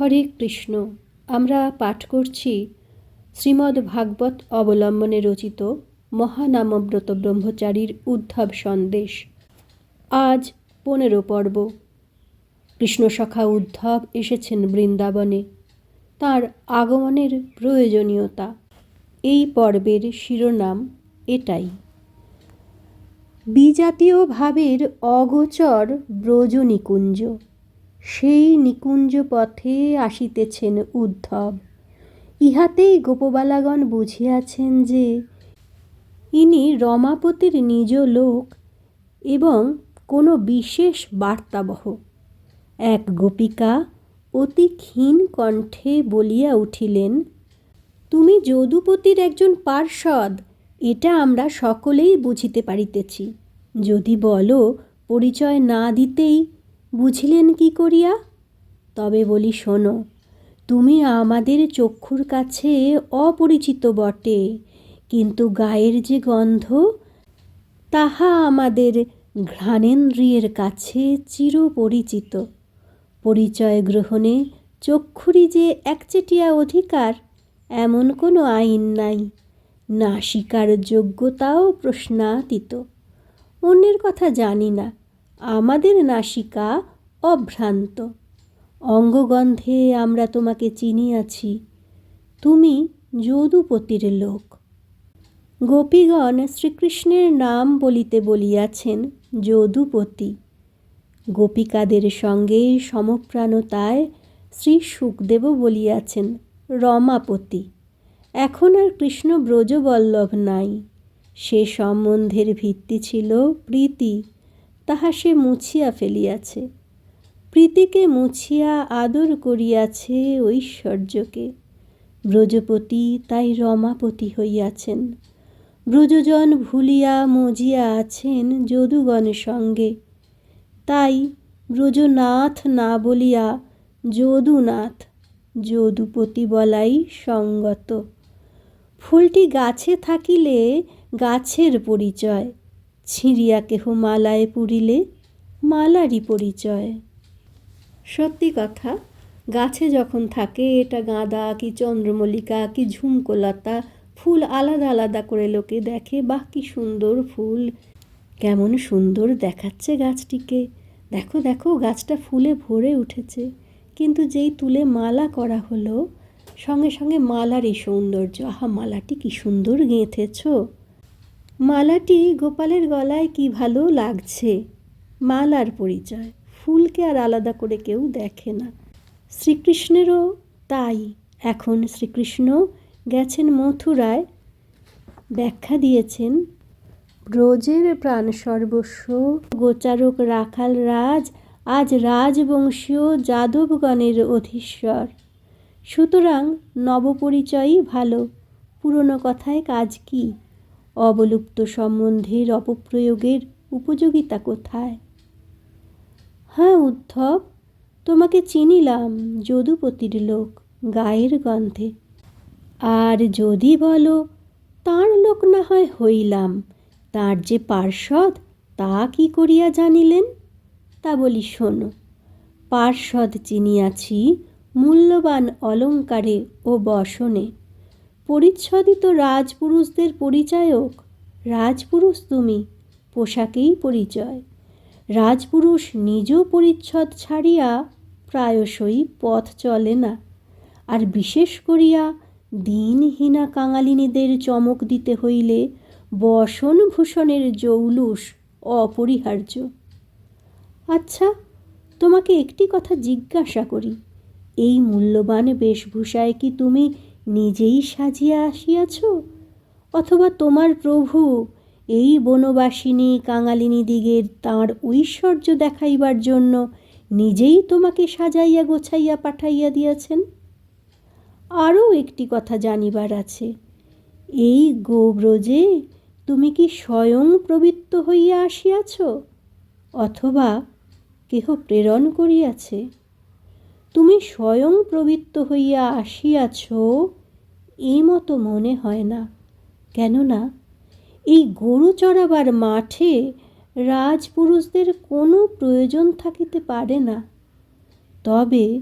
হরে কৃষ্ণ। আমরা পাঠ করছি শ্রীমদ্ ভাগবত অবলম্বনে রচিত মহানামব্রত ব্রহ্মচারীর উদ্ধব সন্দেশ। আজ পনেরো পর্ব। কৃষ্ণসখা উদ্ধব এসেছেন বৃন্দাবনে। তার আগমনের প্রয়োজনীয়তা। এই পর্বের শিরোনাম এটাই। বিজাতীয় ভাবের অগোচর ব্রজ নিকুঞ্জ সেই নিকুঞ্জ পথে আসিতেছেন উদ্ধব। ইহাতেই গোপবালাগণ বুঝিয়াছেন যে, ইনি রমাপতির নিজ লোক এবং কোনো বিশেষ বার্তাবহ। এক গোপিকা অতি ক্ষীণ কণ্ঠে বলিয়া উঠিলেন, তুমি যদুপতির একজন পার্ষদ, এটা আমরা সকলেই বুঝিতে পারিতেছি। যদি বলো, পরিচয় না দিতেই বুঝিলেন কি করিয়া? তবে বলি, শোনো, তুমি আমাদের চক্ষুর কাছে অপরিচিত বটে, কিন্তু গায়ের যে গন্ধ, তাহা আমাদের ঘ্রাণেন্দ্রিয়ের কাছে চিরপরিচিত। পরিচয় গ্রহণে চক্ষুরই যে একচেটিয়া অধিকার, এমন কোনো আইন নাই। নাসিকার যোগ্যতাও প্রশ্নাতীত। অন্যের কথা জানি না, আমাদের নাসিকা অভ্রান্ত। অঙ্গগন্ধে আমরা তোমাকে চিনিয়াছি। তুমি যদুপতির লোক। গোপীগণ শ্রীকৃষ্ণের নাম বলিতে বলিয়াছেন যদুপতি। গোপিকাদের সঙ্গে সমপ্রাণতায় শ্রী সুখদেবও বলিয়াছেন রমাপতি। এখন আর কৃষ্ণ ব্রজবল্লভ নাই। সে সম্বন্ধের ভিত্তি ছিল প্রীতি। তাহা সে মুছিয়া ফেলিয়াছে। প্রীতিকে মুছিয়া আদর করিয়াছে ঐশ্বর্যকে। ব্রজপতি তাই রমাপতি হইয়াছেন। ব্রজজন ভুলিয়া মজিয়া আছেন যদুগণ সঙ্গে। তাই ব্রজনাথ না বলিয়া যদুনাথ যদুপতি বলাই সঙ্গত। ফুলটি গাছে থাকিলে গাছের পরিচয়, ছিঁড়িয়া কেহ মালায় পুরিলে মালারই পরিচয়। সত্যি কথা, গাছে যখন থাকে এটা গাঁদা, কি চন্দ্রমল্লিকা, কি ঝুমকোলতা, ফুল আলাদা আলাদা করে লোকে দেখে, বাহ, কি সুন্দর ফুল। কেমন সুন্দর দেখাচ্ছে গাছটিকে। দেখো দেখো, গাছটা ফুলে ভরে উঠেছে। কিন্তু যেই তুলে মালা করা হলো, সঙ্গে সঙ্গে মালার এই সৌন্দর্য, আহা, মালাটি কি সুন্দর গেঁথেছ। মালাটি গোপালের গলায় কি ভালো লাগছে? মালার পরিচয়। ফুলকে আর আলাদা করে কেউ দেখে না। শ্রীকৃষ্ণেরও তাই। এখন শ্রীকৃষ্ণ গেছেন মথুরায়। ব্যাখ্যা দিয়েছেন, ব্রজের প্রাণ সর্বস্ব, গোচারক রাখাল রাজ, আজ রাজবংশীয় যাদবগণের অধীশ্বর। সুতরাং নবপরিচয়ই ভালো। পুরনো কথায় কাজ কি? অবলুপ্ত সম্বন্ধের অপপ্রয়োগের উপযোগিতা কোথায়? হ্যাঁ উদ্ধব, তোমাকে চিনিলাম, যদুপতির লোক, গায়ের গন্ধে। আর যদি বলো, তাঁর লোক না হয় হইলাম, তার যে পার্ষদ তা কি করিয়া জানিলেন? তা বলি শোনো পার্ষদ চিনিয়াছি মূল্যবান অলঙ্কারে ও বসনে। পরিচ্ছদিত রাজপুরুষদের পরিচায়ক, রাজপুরুষ তুমি, পোশাকেই পরিচয়। রাজপুরুষ নিজ পরিচ্ছদ ছাড়িয়া প্রায়শই পথ চলে না। আর বিশেষ করিয়া দিনহীনা কাঙালিনীদের চমক দিতে হইলে বসন ভূষণের জৌলুস অপরিহার্য। আচ্ছা তোমাকে একটি কথা জিজ্ঞাসা করি, এই মূল্যবান বেশভূষায় কি তুমি নিজেই সাজিয়া আসিয়াছ? অথবা তোমার প্রভু এই বনবাসিনী কাঙালিনী দিগের তাঁর ঐশ্বর্য দেখাইবার জন্য নিজেই তোমাকে সাজাইয়া গোছাইয়া পাঠাইয়া দিয়াছেন। আরও একটি কথা জানিবার আছে। এই গোব্রজে তুমি কি স্বয়ং প্রবৃত্ত হইয়া আসিয়াছ, অথবা কেহ প্রেরণ করিয়াছে? তুমি স্বয়ং প্রবৃত্ত হইয়া আসিয়াছ এই মতো মনে হয় না, কেননা এই গরু চড়াবার মাঠে রাজপুরুষদের কোনো প্রয়োজন থাকিতে পারে না। তবে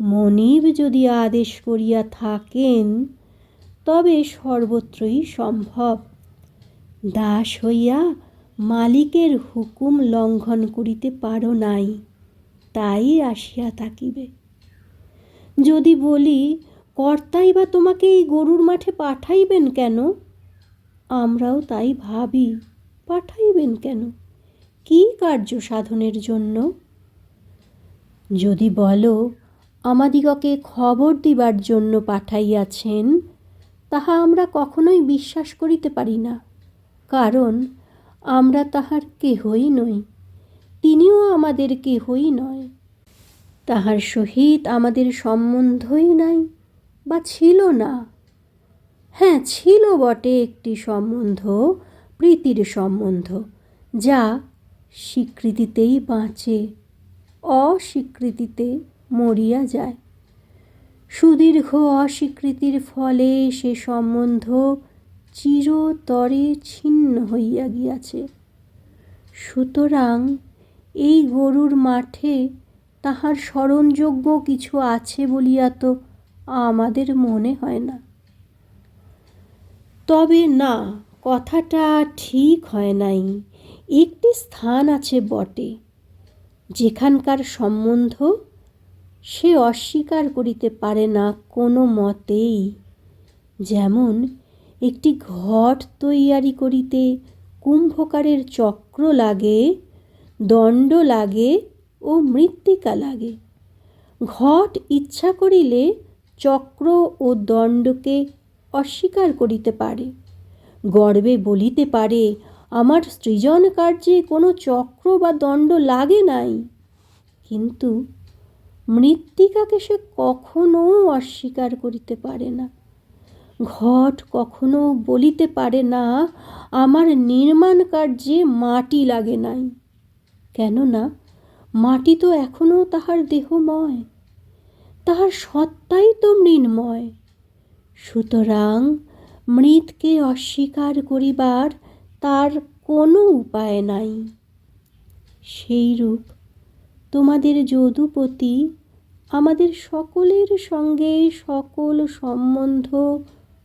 মনিব যদি আদেশ করিয়া থাকেন, তবে সর্বত্রই সম্ভব। দাস হইয়া মালিকের হুকুম লঙ্ঘন করিতে পারো নাই, তাই আসিয়া থাকিবে। যদি বলি, কর্তাই বা তোমাকে এই গরুর মাঠে পাঠাইবেন কেন? আমরাও তাই ভাবি, পাঠাইবেন কেন? কি কার্য সাধনের জন্য? যদি বলো, আমাদিগকে খবর দিবার জন্য পাঠাইয়াছেন, তাহা আমরা কখনোই বিশ্বাস করিতে পারি না, কারণ আমরা তাহার কেহই নই, তিনিও আমাদের কেহই নয়। তাহার সহিত আমাদের সম্বন্ধই নাই, বা ছিল না। হ্যাঁ ছিল বটে একটি সম্বন্ধ, প্রীতির সম্বন্ধ, যা স্বীকৃতিতেই বাঁচে, অস্বীকৃতিতে মরিয়া যায়। সুদীর্ঘ অস্বীকৃতির ফলে সে সম্বন্ধ চিরতরে ছিন্ন হইয়া গিয়াছে। সুতরাং এই গরুর মাঠে তাহার স্মরণযোগ্য কিছু আছে বলিয়া তো আমাদের মনে হয় না। তবে না, কথাটা ঠিক হয় নাই। একটি স্থান আছে বটে। যেখানকার সম্বন্ধ সে অস্বীকার করিতে পারে না কোনো মতেই। যেমন, একটি ঘট তৈয়ারি করিতে কুম্ভকারের চক্র লাগে, দণ্ড লাগে ও মৃত্তিকা লাগে। ঘট ইচ্ছা করিলে চক্র ও দণ্ডকে অস্বীকার করিতে পারে। গর্বে বলিতে পারে, আমার সৃজন কার্যে কোনো চক্র বা দণ্ড লাগে নাই। কিন্তু মৃত্তিকাকে সে কখনো অস্বীকার করিতে পারে না। ঘট কখনো বলিতে পারে না, আমার নির্মাণ কার্যে মাটি লাগে নাই। কেননা মাটি তো এখনও তাহার দেহময়। তাহার সত্তাই তো মৃন্ময়। সুতরাং মৃতকে অস্বীকার করিবার তার কোনো উপায় নাই। সেইরূপ তোমাদের যদুপতি আমাদের সকলের সঙ্গে সকল সম্বন্ধ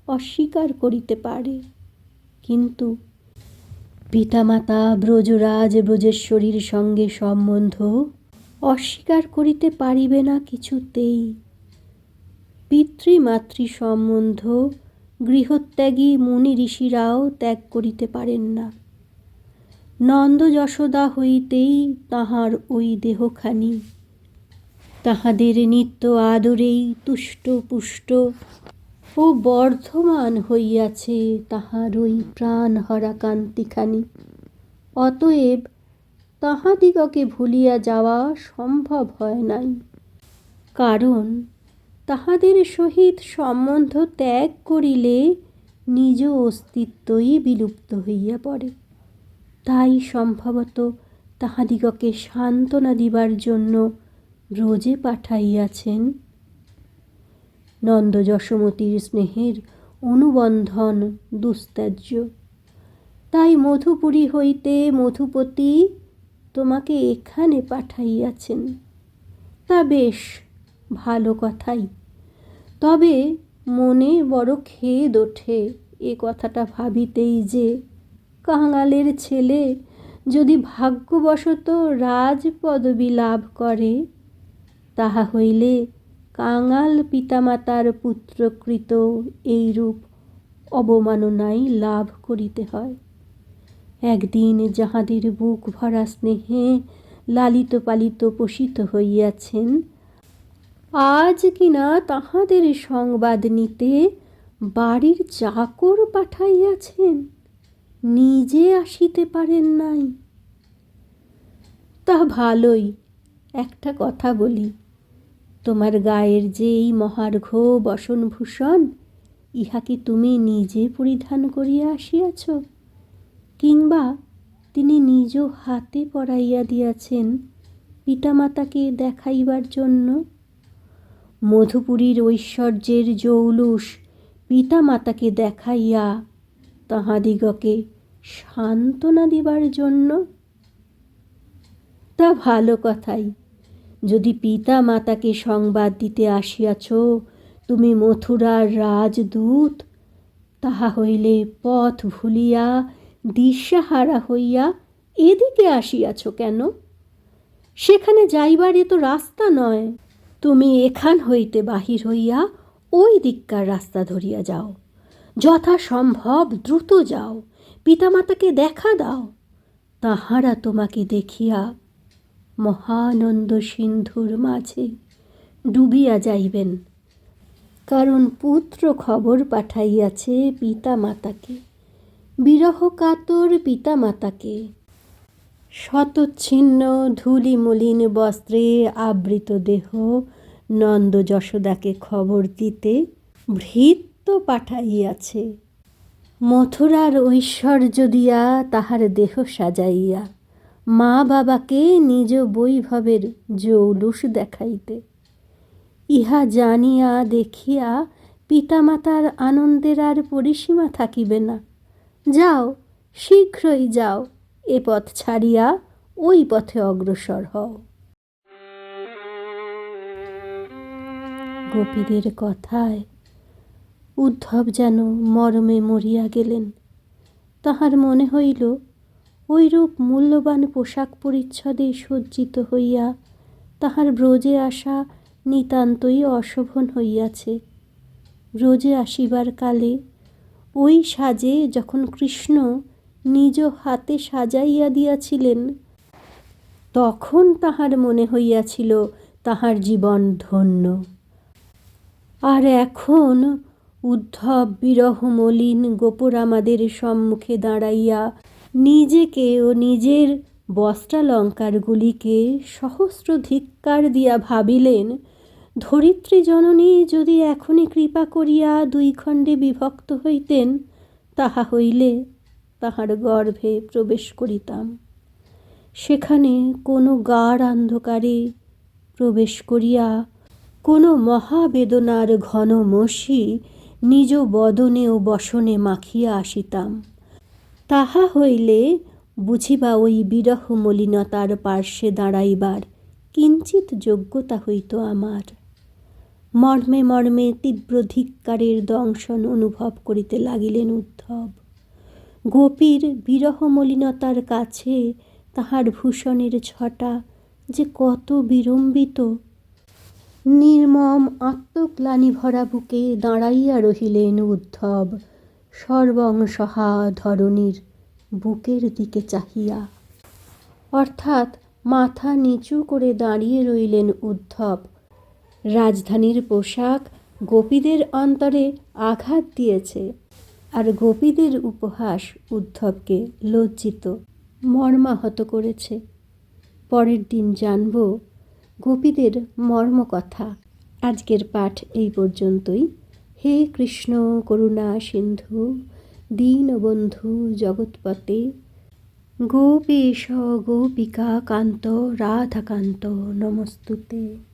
অস্বীকার করিতে পারে। কিন্তু পিতামাতা, ব্রজরাজ, ব্রজেশ্বরীর সঙ্গে সম্বন্ধ অস্বীকার করিতে পারিবে না কিছুতেই। পিতৃমাতৃ সম্বন্ধ গৃহত্যাগী মুনি ঋষিরাও ত্যাগ করিতে পারেন না। নন্দ যশোদা হইতেই তাহার ওই দেহখানি। তাহাদের নিত্য আদরেই তুষ্ট পুষ্ট ও বর্ধমান হইয়াছে তাহার ওই প্রাণহরা কান্তিখানি অতএব তাহাদিগকে ভুলিয়া যাওয়া সম্ভব হয় নাই। কারণ তাহাদের সহিত সম্বন্ধ ত্যাগ করিলে নিজ অস্তিত্বই বিলুপ্ত হইয়া পড়ে। তাই সম্ভবত তাহাদিগকে সান্ত্বনা দিবার জন্য ব্রজে পাঠাইয়াছেন। নন্দ যশোমতীর স্নেহের অনুবন্ধন দুস্ত্যাজ্য তাই মধুপুরী হইতে মধুপতি তোমাকে এখানে পাঠাইয়াছেন। তা বেশ, ভালো কথাই। তবে মনে বড় খেদ ওঠে এ কথাটা ভাবিতেই যে কাঙালের ছেলে যদি ভাগ্যবশত রাজ রাজপদবী লাভ করে, তাহা হইলে কাঙাল পিতামাতার পুত্রকৃত এইরূপ অবমাননাই লাভ করিতে হয়। একদিন যাহাদের বুক ভরা স্নেহে লালিত পালিত পোষিত হইয়াছেন আজ কিনা তাহাদের সংবাদ নিতে বাড়ির চাকর পাঠাইয়াছেন, নিজে আসিতে পারেন নাই। তা ভালোই, একটা কথা বলি, তোমার গায়ের যে এই মহার্ঘ বসনভূষণ, ইহা কি তুমি নিজে পরিধান করিয়া আসিয়াছ, কিংবা তিনি নিজ হাতে পরাইয়া দিয়াছেন পিতামাতাকে দেখাইবার জন্য? মধুপুরীর ঐশ্বর্যের জৌলুস পিতামাতাকে দেখাইয়া তাহাদিগকে সান্ত্বনা দিবার জন্য? তা ভালো কথাই। যদি পিতা মাতাকে সংবাদ দিতে আসিয়াছ, তুমি মথুরার রাজদূত, তাহা হইলে পথ ভুলিয়া, দিশাহারা হইয়া এদিকে আসিয়াছ কেন? সেখানে যাইবার এ তো রাস্তা নয়। তুমি এখান হইতে বাহির হইয়া ওই দিককার রাস্তা ধরিয়া যাও। যথাসম্ভব দ্রুত যাও। পিতামাতাকে দেখা দাও। তাহারা তোমাকে দেখিয়া মহানন্দ সিন্ধুর মাঝে ডুবিয়া যাইবেন। কারণ পুত্র খবর পাঠাইয়াছে পিতামাতাকে। বিরহ কাতর পিতামাতাকে। শতচ্ছিন্ন ধূলিমলিন বস্ত্রে আবৃত দেহ নন্দ যশোদাকে খবর দিতে ভৃত্য পাঠাইয়াছে। মথুরার ঐশ্বর্য দিয়া তাহার দেহ সাজাইয়া মা বাবাকে নিজ বৈভবের জৌলুস দেখাইতে। ইহা জানিয়া দেখিয়া পিতামাতার আনন্দের আর পরিসীমা থাকিবে না। যাও, শীঘ্রই যাও। এ পথ ছাড়িয়া ওই পথে অগ্রসর হও। গোপীদের কথায় উদ্ধব যেন মরমে মরিয়া গেলেন। তাহার মনে হইল ওইরূপ মূল্যবান পোশাক পরিচ্ছদে সজ্জিত হইয়া তাহার ব্রজে আসা নিতান্তই অশোভন হইয়াছে। ব্রজে আসিবার কালে ওই সাজে যখন কৃষ্ণ নিজ হাতে সাজাইয়া দিয়াছিলেন। তখন তাহার মনে হইয়াছিল তাহার জীবন ধন্য। আর এখন উদ্ধব বিরহ মলিন গোপরামাদের সম্মুখে দাঁড়াইয়া নিজেকে ও নিজের বস্ত্রালঙ্কারগুলিকে সহস্র ধিক্কার দিয়া ভাবিলেন, ধরিত্রী জননী, যদি এখনই কৃপা করিয়া দুই খণ্ডে বিভক্ত হইতেন, তাহা হইলে তাহার গর্ভে প্রবেশ করিতাম। সেখানে কোনো গাঢ় অন্ধকারে প্রবেশ করিয়া কোনো মহাবেদনার ঘন মসি নিজ বদনে ও বসনে মাখিয়া আসিতাম। তাহা হইলে বুঝিবা ওই বিরহ মলিনতার পার্শ্বে দাঁড়াইবার কিঞ্চিত যোগ্যতা হইত আমার। মর্মে মর্মে তীব্র ধিক্কারের দংশন অনুভব করিতে লাগিলেন উদ্ধব। গোপীর বিরহ মলিনতার কাছে তাহার ভূষণের ছটা যে কত বিড়ম্বিত। নির্মম আত্মগ্লানি ভরা বুকে দাঁড়াইয়া রহিলেন উদ্ধব। সর্বংসহা ধরণীর বুকের দিকে চাহিয়া। অর্থাৎ মাথা নিচু করে দাঁড়িয়ে রইলেন উদ্ধব। রাজধানীর পোশাক গোপীদের অন্তরে আঘাত দিয়েছে। আর গোপীদের উপহাস উদ্ধবকে লজ্জিত, মর্মাহত করেছে। পরের দিন জানব গোপীদের মর্মকথা। আজকের পাঠ এই পর্যন্তই। হে কৃষ্ণ, করুণা, সিন্ধু, দীনবন্ধু, জগৎপতে। গোপেশ গোপিকা কান্ত রাধাকান্ত, নমস্তুতে।